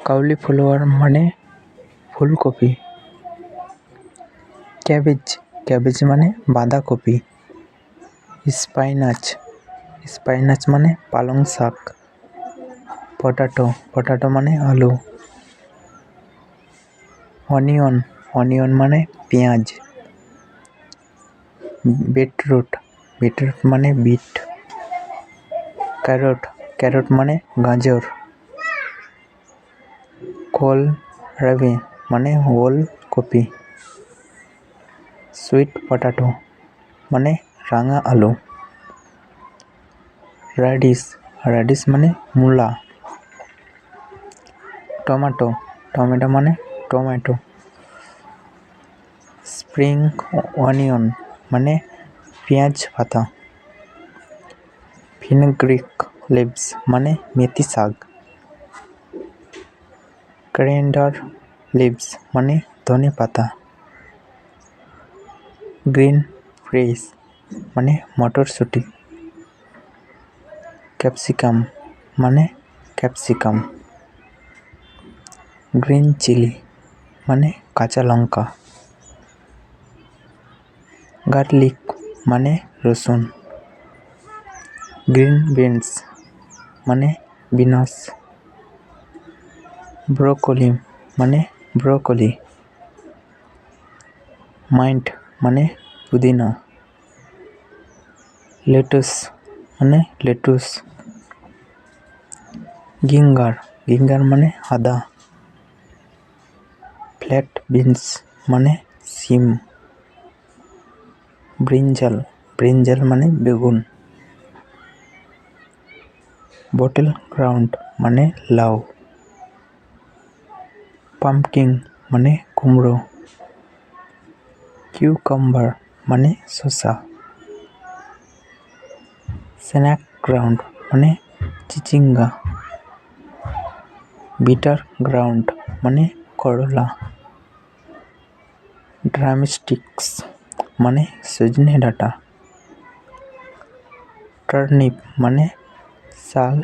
কাউলিফ্লাওয়ার মানে ফুলকপি। Cabbage cabbage মানে বাঁধাকপি। স্পাইনাচ স্পাইনাচ মানে পালং শাক। পটাটো পটাটো মানে আলু। অনিয়ন অনিয়ন মানে পেঁয়াজ। বিটরুট বিটরুট মানে বিট। ক্যারট ক্যারট মানে গাজর। কোল রাবি মানে ওলকপি সুইট পটাটো মানে রাঙা আলু। র্যাডিশ র্যাডিশ মানে মূলা। টমেটো টমেটো মানে টমেটো। স্প্রিং অনিয়ন মানে পেঁয়াজ পাতা। ফিনগ্রিক লিভস মানে মেথি শাক। করিয়েন্ডার লিভস মানে ধনে পাতা গ্রিন ফ্রেশ মানে মটরশুঁটি ক্যাপসিকাম মানে ক্যাপসিকাম গ্রিন চিলি মানে কাঁচা লঙ্কা গার্লিক মানে রসুন গ্রিন বিনস মানে বিনস ব্রোকলি মানে ব্রোকলি মাইন্ট মানে পুদিনা. লেটুস মানে লেটুস গিঙ্গার গিঙ্গার মানে আদা. ফ্ল্যাট বিনস মানে সিম. ব্রিঞ্জাল ব্রিঞ্জাল মানে বেগুন. বটেল গ্রাউন্ড মানে লাউ. পাম্পকিন মানে কুমড়ো কিউকাম্বার মানে শসা স্ন্যাক গ্রাউন্ড মানে চিচিঙ্গা বিটার গ্রাউন্ড মানে করলা ড্রামস্টিক্স মানে সজনে ডাঁটা টার্নিপ মানে শাল